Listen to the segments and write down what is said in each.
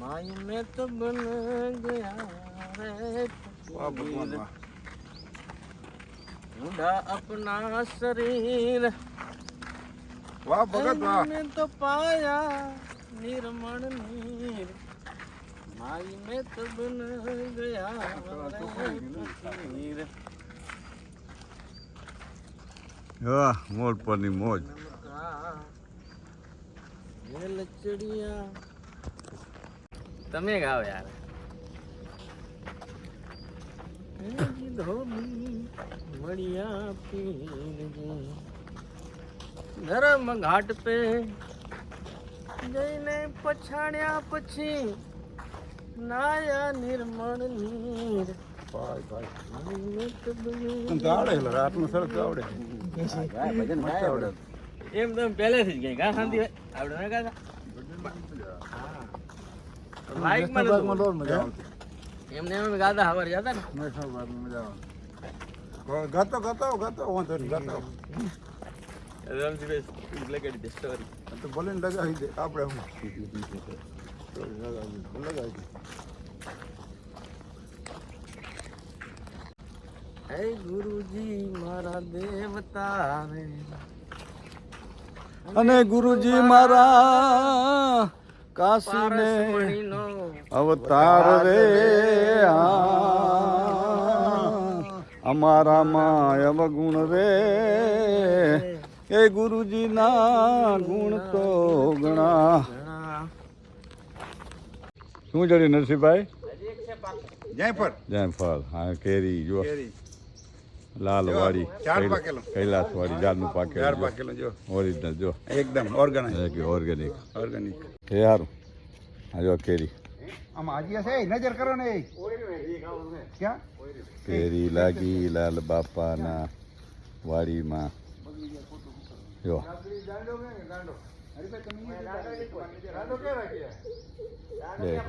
माई में तो बन गया रे વાહ ભગવાન फकीर વાહ ढूंढा अपना शरीर વાહ ભગત વાહ में तो पाया निर्मल नीर माई में तो बन गया रे फकीर વાહ મોર પરની મોજ લચડિયા તમે ગાઓ યાર. ધરમ ઘાટ પે જઈને પછાડ્યા પછી નાયા નિર્મળ નીર. એમ તમે પહેલેથી જ ગઈ ગા શાંતિ આવડે ને કાકા માઇકમાં નતું બોલતું. મજા આવતી. એમને એમ ગાતા હવાર જતા ને? મજા આવે ગાતો ગાતો ગાતો વાંધો નહીં ગાતો. રમજીભાઈ લગાડી દે સ્ટોરી તો ભલે લગાવી દે આપણે હું લગાવી દે હે ગુરુજી મારા દેવતા રે. અને ગુરુજી મારા કાશીને ને અવતાર રે અમારા માય અવગુણ રે. એ ગુરુજીના ગુણ તો ગણા શું જડી નરસિંહભાઈ? જયફળ. જયફળ હા કેરી જો લાલ વાળી પાકેલો. કૈલાસ વાળી જારનું પાકે ચાર પાકેલો જો. ઓરિજિનલ જો. એકદમ ઓર્ગેનિક ઓર્ગેનિક ઓર્ગેનિક એ સારું આ જો કેરી. નજર કરો ને કેરી લાગી લાલ બાપાના વાડીમાં. જો.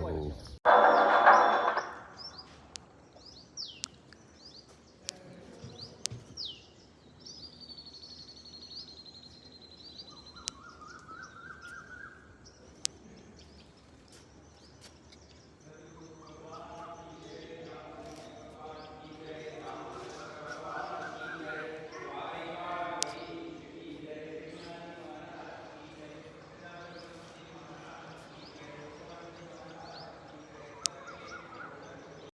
હો.